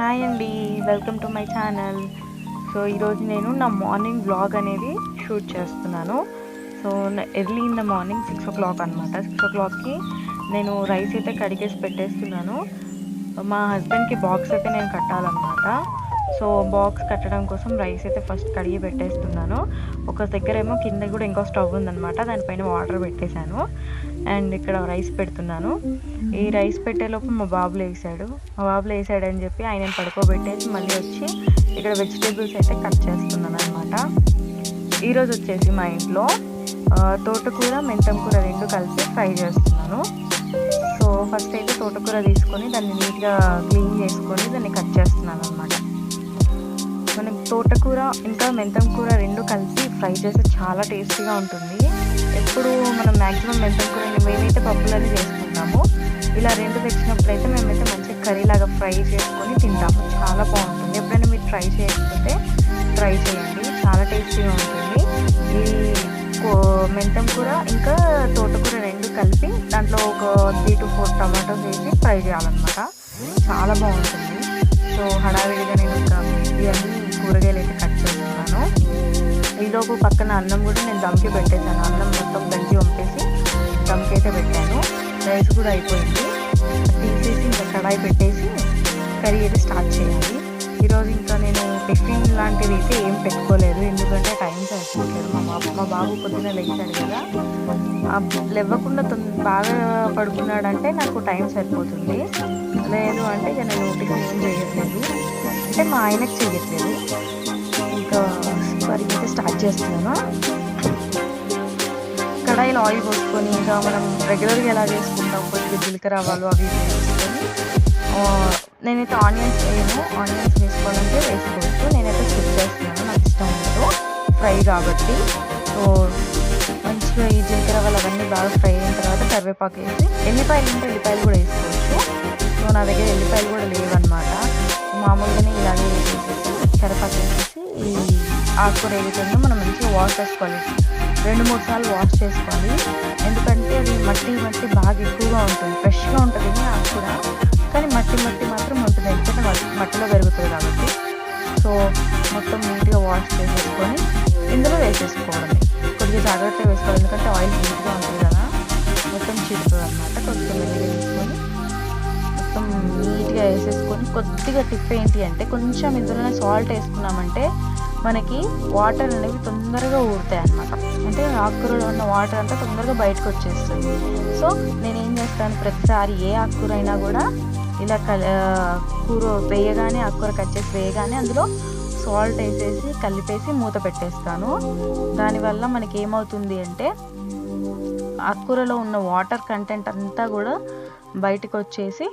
Hi అండి welcome to my channel. So ఈరోజు నేను నా మార్నింగ్ బ్లాగ్ అనేది షూట్ చేస్తున్నాను. So early in the morning six o'clock అనమాట సిక్స్ ఓ క్లాక్కి నేను రైస్ అయితే కడిగేసి పెట్టేస్తున్నాను. మా హస్బెండ్కి బాక్స్ అయితే నేను కట్టాలన్నమాట. సో బాక్స్ కట్టడం కోసం రైస్ అయితే ఫస్ట్ కడిగి పెట్టేస్తున్నాను. ఒక దగ్గర ఏమో కింద కూడా ఇంకో స్టవ్ ఉందన్నమాట దానిపైన వాటర్ పెట్టేశాను. అండ్ ఇక్కడ రైస్ పెడుతున్నాను. ఈ రైస్ పెట్టేలోపు మా బాబు లేసాడు. మా బాబు అని చెప్పి ఆయన పడుకోబెట్టేసి మళ్ళీ వచ్చి ఇక్కడ వెజిటేబుల్స్ అయితే కట్ చేస్తున్నాను అనమాట ఈరోజు వచ్చేసి మా ఇంట్లో తోటకూర మెంతం కూర రెండు కలిపి ఫ్రై చేస్తున్నాను. సో ఫస్ట్ అయితే తోటకూర తీసుకొని దాన్ని నీట్గా క్లీన్ చేసుకొని దాన్ని కట్ చేస్తున్నాను అనమాట తోటకూర ఇంకా మెంతం కూర రెండు కలిపి ఫ్రై చేస్తే చాలా టేస్టీగా ఉంటుంది. ఎప్పుడు మనం మ్యాక్సిమం మెంతం కూర మేమైతే పప్పులని చేసుకుంటాము. ఇలా రెండు తెచ్చినప్పుడు అయితే మేమైతే మంచిగా కర్రీ లాగా ఫ్రై చేసుకొని తింటాము. చాలా బాగుంటుంది. ఎప్పుడైనా మీరు ట్రై చేయకపోతే ట్రై చేయండి. చాలా టేస్టీగా ఉంటుంది. ఈ మెంతం కూర ఇంకా తోటకూర రెండు కలిపి దాంట్లో ఒక త్రీ టు ఫోర్ టమాటోస్ వేసి ఫ్రై చేయాలన్నమాట. చాలా బాగుంటుంది. సో హడావిడిగా నేను ఇంకా ఇవన్నీ కూరగాయలు అయితే కట్ చేస్తున్నాను. ఈలోపు పక్కన అన్నం కూడా నేను దమ్కి పెట్టేశాను. అన్నం మొత్తం గంజి పంపేసి దమ్కి అయితే పెట్టాను. రైస్ కూడా అయిపోయింది. తీసేసి ఇంకా కడాయి పెట్టేసి కర్రీ అయితే స్టార్ట్ చేయాలి ఈరోజు ఇంకా నేను టిఫిన్ లాంటిది అయితే ఏం పెట్టుకోలేదు. ఎందుకంటే టైం సరిపోలేదు. మా బాబు మా బాబు పొద్దున లేచాడు కదా. లేవకుండా తొంద బాగా పడుకున్నాడంటే నాకు టైం సరిపోతుంది. లేదు అంటే ఇక నేను టిఫిన్ ఏం అంటే మా ఆయనకు చేయట్లేదు. ఇంకా వారికి అయితే స్టార్ట్ చేస్తున్నాను. కడాయిలో ఆయిల్ పోసుకొని ఇంకా మనం రెగ్యులర్గా ఎలా చేసుకుంటాం కొద్దిగా జీలకర్ర ఆవాలు అవి వేసుకొని నేనైతే ఆనియన్స్ వేయను. ఆనియన్స్ వేసుకోవాలంటే వేసుకోవచ్చు. నేనైతే స్కిప్ చేస్తున్నాను. నాకు ఇష్టం ఉండదు ఫ్రై కాబట్టి. సో మంచిగా ఈ జీలకర్ర ఆవాలు అవన్నీ బాగా ఫ్రై అయిన తర్వాత కరివేపాకు వేసి ఎల్లిపాయలు ఉంటే ఎల్లిపాయలు కూడా వేసుకోవచ్చు. సో నా దగ్గర ఎల్లిపాయలు కూడా లేవన్నమాట. మామూలుగానే ఇలాగే వేసేసి కరివేపాకు వేసేసి ఈ ఆకుకూర ఏదైతుందో మనం మంచిగా వాష్ చేసుకోవాలి. రెండు మూడు సార్లు వాష్ చేసుకోవాలి. ఎందుకంటే అది మట్టి మట్టి బాగా ఎక్కువగా ఉంటుంది. ఫ్రెష్గా ఉంటుంది ఆకుకూర కానీ మట్టి మట్టి మాత్రం ఉంటుంది ఎందుకంటే మట్టిలో పెరుగుతుంది కాబట్టి. సో మొత్తం నీట్గా వాష్ చేసేసుకొని ఇందులో వేసేసుకోవాలి. కొద్దిగా జాగ్రత్తగా వేసుకోవాలి. ఎందుకంటే ఆయిల్ నీట్గా ఉంటుంది కదా. మొత్తం చిరుతుంది అనమాట కొద్దిగా నీట్గా వేసేసుకొని కొద్దిగా టిప్ ఏంటి అంటే కొంచెం ఇందులోనే సాల్ట్ వేసుకున్నామంటే మనకి వాటర్ అనేవి తొందరగా ఊరుతాయి అన్నమాట. అంటే ఆకుకూరలో ఉన్న వాటర్ అంతా తొందరగా బయటకు వచ్చేస్తుంది. సో నేను ఏం చేస్తాను ప్రతిసారి ఏ ఆకుకూర అయినా కూడా ఇలా కల కూర వేయగానే ఆకుకూర కట్ చేసి వేయగానే అందులో సాల్ట్ వేసేసి కలిపేసి మూత పెట్టేస్తాను. దానివల్ల మనకి ఏమవుతుంది అంటే ఆకుకూరలో ఉన్న వాటర్ కంటెంట్ అంతా కూడా బయటకు వచ్చేసి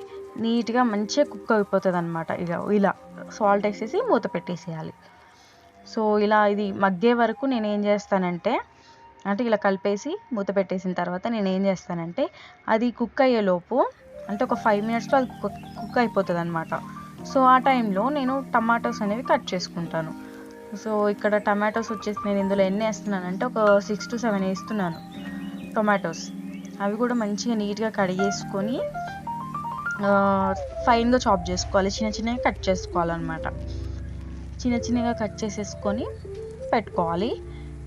నీట్గా మంచిగా కుక్ అయిపోతుంది అనమాట ఇక ఇలా సాల్ట్ వేసేసి మూత పెట్టేసేయాలి. సో ఇలా ఇది మగ్గే వరకు నేను ఏం చేస్తానంటే అంటే ఇలా కలిపేసి మూత పెట్టేసిన తర్వాత నేను ఏం చేస్తానంటే అది కుక్ అయ్యేలోపు అంటే ఒక ఫైవ్ మినిట్స్లో అది కుక్ కుక్ అయిపోతుంది అనమాట సో ఆ టైంలో నేను టమాటోస్ అనేవి కట్ చేసుకుంటాను. సో ఇక్కడ టమాటోస్ వచ్చేసి నేను ఇందులో ఎన్ని వేస్తున్నానంటే ఒక సిక్స్ టు సెవెన్ వేస్తున్నాను టొమాటోస్. అవి కూడా మంచిగా నీట్గా కడిగేసుకొని ఫైన్గా చాప్ చేసుకోవాలి. చిన్న చిన్నగా కట్ చేసుకోవాలన్నమాట. చిన్న చిన్నగా కట్ చేసేసుకొని పెట్టుకోవాలి.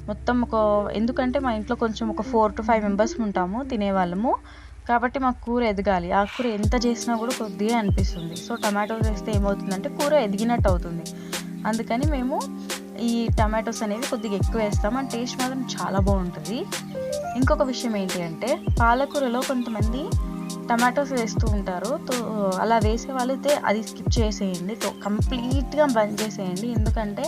మొత్తం ఒక ఎందుకంటే మా ఇంట్లో కొంచెం ఒక ఫోర్ టు ఫైవ్ మెంబర్స్ ఉంటాము తినేవాళ్ళము. కాబట్టి మాకు కూర ఎదగాలి. ఆ కూర ఎంత చేసినా కూడా కొద్దిగా అనిపిస్తుంది. సో టమాటోస్ వేస్తే ఏమవుతుందంటే కూర ఎదిగినట్టు అవుతుంది. అందుకని మేము ఈ టమాటోస్ అనేవి కొద్దిగా ఎక్కువ వేస్తాం ఆ టేస్ట్ మాత్రం చాలా బాగుంటుంది. ఇంకొక విషయం ఏంటి అంటే పాలకూరలో కొంతమంది టమాటోస్ వేస్తూ ఉంటారు. తో అలా వేసే వాళ్ళైతే అది స్కిప్ చేసేయండి. కంప్లీట్గా బంద్ చేసేయండి. ఎందుకంటే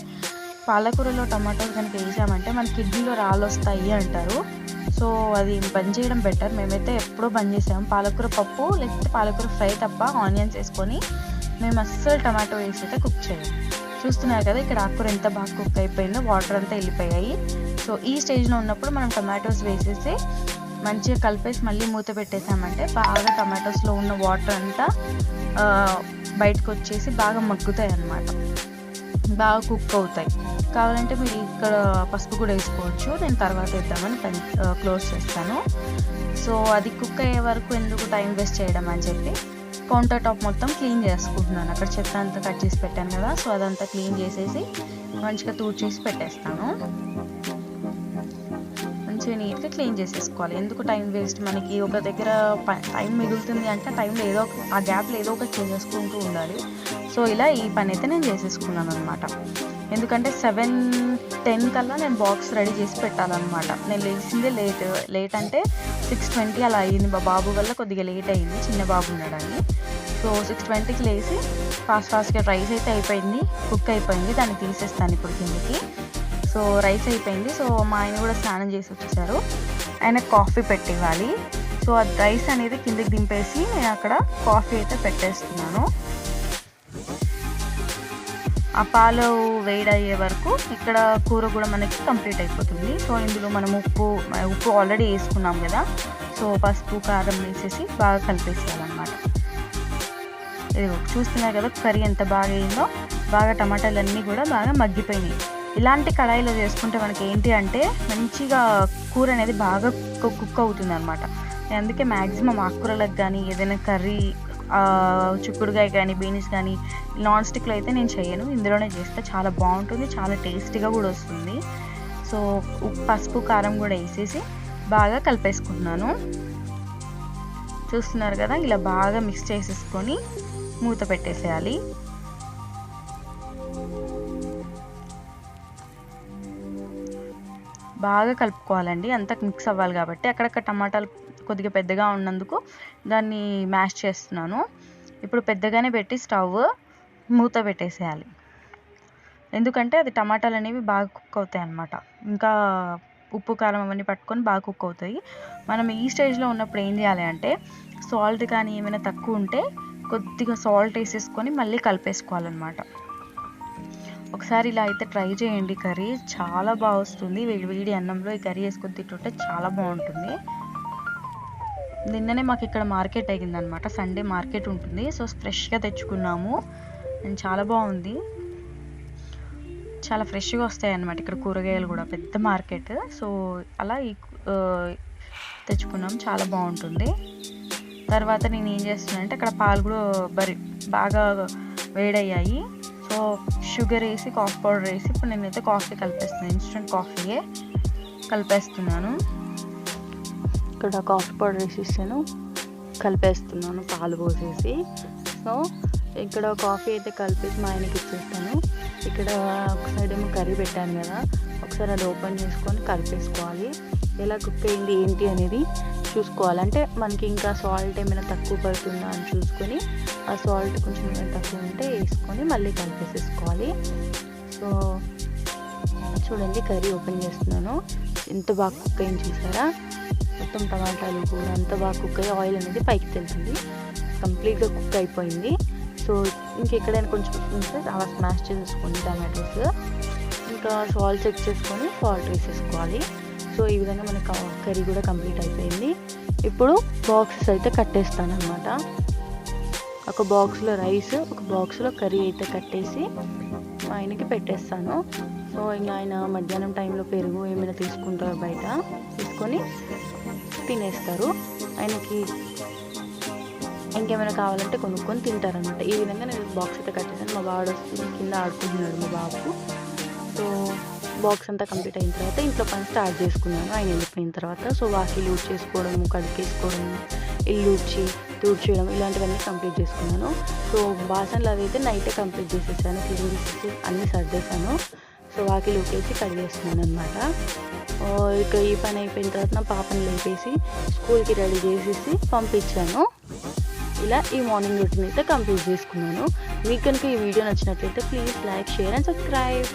పాలకూరలో టమాటోస్ కనుక వేసామంటే మన కిడ్నీలో రాళ్ళు వస్తాయి అంటారు. సో అది బంద్ చేయడం బెటర్. మేమైతే ఎప్పుడో బంద్ చేసాము పాలకూర పప్పు లేకపోతే పాలకూర ఫ్రై తప్ప ఆనియన్స్ వేసుకొని మేము అస్సలు టమాటో వేసి అయితే కుక్ చేయాలి చూస్తున్నారు కదా ఇక్కడ ఆకుకూర ఎంత బాగా కుక్ అయిపోయిందో వాటర్ అంతా వెళ్ళిపోయాయి. సో ఈ స్టేజ్లో ఉన్నప్పుడు మనం టమాటోస్ వేసేసి మంచిగా కలిపేసి మళ్ళీ మూత పెట్టేసామంటే బాగా టమాటోస్లో ఉన్న వాటర్ అంతా బయటకు వచ్చేసి బాగా మగ్గుతాయి అన్నమాట బాగా కుక్ అవుతాయి. కావాలంటే మీరు ఇక్కడ పసుపు కూడా వేసుకోవచ్చు. నేను తర్వాత వేద్దామని క్లోజ్ చేస్తాను. సో అది కుక్ అయ్యే వరకు ఎందుకు టైం వేస్ట్ చేయడం అని చెప్పి కౌంటర్ టాప్ మొత్తం క్లీన్ చేసుకుంటున్నాను. అక్కడ చెత్త అంతా కట్ చేసి పెట్టాను కదా సో అదంతా క్లీన్ చేసేసి మంచిగా తూడ్చేసి పెట్టేస్తాను. మంచిగా నీట్గా క్లీన్ చేసేసుకోవాలి. ఎందుకు టైం వేస్ట్? మనకి ఒక దగ్గర టైం మిగులుతుంది అంటే టైంలో ఏదో ఒక- ఆ గ్యాప్లో ఏదో ఒకటి చేసేసుకుంటూ ఉండాలి. సో ఇలా ఈ పని అయితే నేను చేసేసుకున్నాను అనమాట ఎందుకంటే సెవెన్ టెన్ కల్లా నేను బాక్స్ రెడీ చేసి పెట్టాలన్నమాట. నేను లేచిందే లేట్ లేట్ అంటే సిక్స్ ట్వంటీ అలా అయ్యింది మా బాబు వల్ల కొద్దిగా లేట్ అయింది. చిన్న బాబు ఉన్నాడని సో సిక్స్ ట్వంటీకి లేచి ఫాస్ట్ ఫాస్ట్గా రైస్ అయితే అయిపోయింది కుక్ అయిపోయింది. దాన్ని తీసేస్తాను ఇప్పుడు కిందకి. సో రైస్ అయిపోయింది. సో మా ఆయన కూడా స్నానం చేసి వచ్చేసారు. ఆయన కాఫీ పెట్టివ్వాలి. సో ఆ రైస్ అనేది కిందకి దింపేసి నేను అక్కడ కాఫీ అయితే పెట్టేస్తున్నాను. ఆ పాలు వేడయ్యే వరకు ఇక్కడ కూర కూడా మనకి కంప్లీట్ అయిపోతుంది. సో ఇందులో మనం ఉప్పు ఉప్పు ఆల్రెడీ వేసుకున్నాం కదా. సో పసుపు కారం వేసేసి బాగా కలిపేసేయాలన్నమాట. ఇది చూస్తున్నారు కదా కర్రీ ఎంత బాగా అయిందో. బాగా టమాటాలు అన్నీ కూడా బాగా మగ్గిపోయినాయి. ఇలాంటి కడాయిలో చేసుకుంటే మనకి ఏంటి అంటే మంచిగా కూర అనేది బాగా కుక్ అవుతుంది అనమాట అందుకే మ్యాక్సిమం ఆకుకూరలకు కానీ ఏదైనా కర్రీ చిక్కుడుగాయ కానీ బీన్స్ కానీ నాన్ స్టిక్లో అయితే నేను చేయను. ఇందులోనే చేస్తే చాలా బాగుంటుంది చాలా టేస్టీగా కూడా వస్తుంది. సో పసుపు కారం కూడా వేసేసి బాగా కలిపేసుకుంటున్నాను. చూస్తున్నారు కదా ఇలా బాగా మిక్స్ చేసేసుకొని మూత పెట్టేసేయాలి. బాగా కలుపుకోవాలండి. అంతా మిక్స్ అవ్వాలి కాబట్టి అక్కడక్కడ టమాటాలు కొద్దిగా పెద్దగా ఉన్నందుకు దాన్ని మ్యాష్ చేస్తున్నాను. ఇప్పుడు పెద్దగానే పెట్టి స్టవ్ మూత పెట్టేసేయాలి. ఎందుకంటే అది టమాటాలు అనేవి బాగా కుక్ అవుతాయి అన్నమాట. ఇంకా ఉప్పు కారం అవన్నీ పట్టుకొని బాగా కుక్ అవుతాయి. మనం ఈ స్టేజ్లో ఉన్నప్పుడు ఏం చేయాలి అంటే సాల్ట్ కానీ ఏమైనా తక్కువ ఉంటే కొద్దిగా సాల్ట్ వేసేసుకొని మళ్ళీ కలిపేసుకోవాలన్నమాట. ఒకసారి ఇలా అయితే ట్రై చేయండి. కర్రీ చాలా బాగా వస్తుంది. వేడి వేడి అన్నంలో ఈ కర్రీ వేసుకొని తింటుంటే చాలా బాగుంటుంది. నిన్ననే మాకు ఇక్కడ మార్కెట్ అయ్యిందనమాట సండే మార్కెట్ ఉంటుంది. సో ఫ్రెష్గా తెచ్చుకున్నాము. అండ్ చాలా బాగుంది. చాలా ఫ్రెష్గా వస్తాయి అన్నమాట ఇక్కడ కూరగాయలు కూడా. పెద్ద మార్కెట్. సో అలా ఈ తెచ్చుకున్నాం. చాలా బాగుంటుంది. తర్వాత నేను ఏం చేస్తున్నానంటే అక్కడ పాలు కూడా బరి బాగా వేడయ్యాయి. సో షుగర్ వేసి కాఫీ పౌడర్ వేసి ఇప్పుడు నేనైతే కాఫీ కలిపేస్తున్నాను ఇన్స్టెంట్ కాఫీయే కలిపేస్తున్నాను. ఇక్కడ కాఫీ పౌడర్ వేసేసాను. కలిపేస్తున్నాను పాలు పోసేసి. సో ఇక్కడ కాఫీ అయితే కలిపేసి మా ఆయనకి ఇచ్చేస్తాను. ఇక్కడ ఒక సైడ్ ఏమో కర్రీ పెట్టాను కదా. ఒకసారి అది ఓపెన్ చేసుకొని కలిపేసుకోవాలి. ఎలా కుక్ అయింది ఏంటి అనేది చూసుకోవాలంటే మనకి ఇంకా సాల్ట్ ఏమైనా తక్కువ పడుతుందా అని చూసుకొని ఆ సాల్ట్ కొంచెం ఏమైనా తక్కువ ఉంటే వేసుకొని మళ్ళీ కలిపేసేసుకోవాలి. సో చూడండి కర్రీ ఓపెన్ చేస్తున్నాను. ఎంత బాగా కుక్ అయింది చూసారా? మొత్తం టమాటాలు కూడా అంత బాగా కుక్ అయ్యి ఆయిల్ అనేది పైకి తెలిసింది కంప్లీట్గా కుక్ అయిపోయింది. సో ఇంకెక్కడైనా కొంచెం ఉంటే అలా స్మాష్ చేసేసుకోండి టమాటోస్. ఇంకా సాల్ట్ చెక్ చేసుకొని సాల్ట్ వేసేసుకోవాలి. సో ఈ విధంగా మన కర్రీ కూడా కంప్లీట్ అయిపోయింది. ఇప్పుడు బాక్సెస్ అయితే కట్టేస్తాను అనమాట ఒక బాక్స్లో రైస్ ఒక బాక్స్లో కర్రీ అయితే కట్టేసి మా ఆయనకి పెట్టేస్తాను. సో ఇంకా ఆయన మధ్యాహ్నం టైంలో పెరుగు ఏమైనా తీసుకుంటారు బయట తీసుకొని తినేస్తారు. ఆయనకి ఇంకేమైనా కావాలంటే కొనుక్కొని తింటారనమాట ఈ విధంగా నేను బాక్స్ అయితే కట్టేసాను. మా బాబు వస్తుంది కింద ఆడుకుంటున్నాడు మా బాబు సో బాక్స్ అంతా కంప్లీట్ అయిన తర్వాత ఇంట్లో పని స్టార్ట్ చేసుకున్నాను. ఆయన వెళ్ళిపోయిన తర్వాత సో వాకిలు ఊడ్ చేసుకోవడము కడిగేసుకోవడము ఇల్లు ఊడ్చి తుడ్చేయడం ఇలాంటివన్నీ కంప్లీట్ చేసుకున్నాను. సో బాసనలు అవి అయితే నైటే కంప్లీట్ చేసేసాను క్లీన్ చేసేసి అన్నీ సర్దేశాను. సో వాకిలు ఊకేసి కడిగేస్తున్నాను అనమాట ఇక ఈ పని అయిపోయిన తర్వాత నా పాపని లేపేసి స్కూల్కి రెడీ చేసేసి పంపించాను. ఇలా ఈ మార్నింగ్ రొటీన్ అయితే కంప్లీట్ చేసుకున్నాను. మీకు కనుక ఈ వీడియో నచ్చినట్లయితే please like share and subscribe.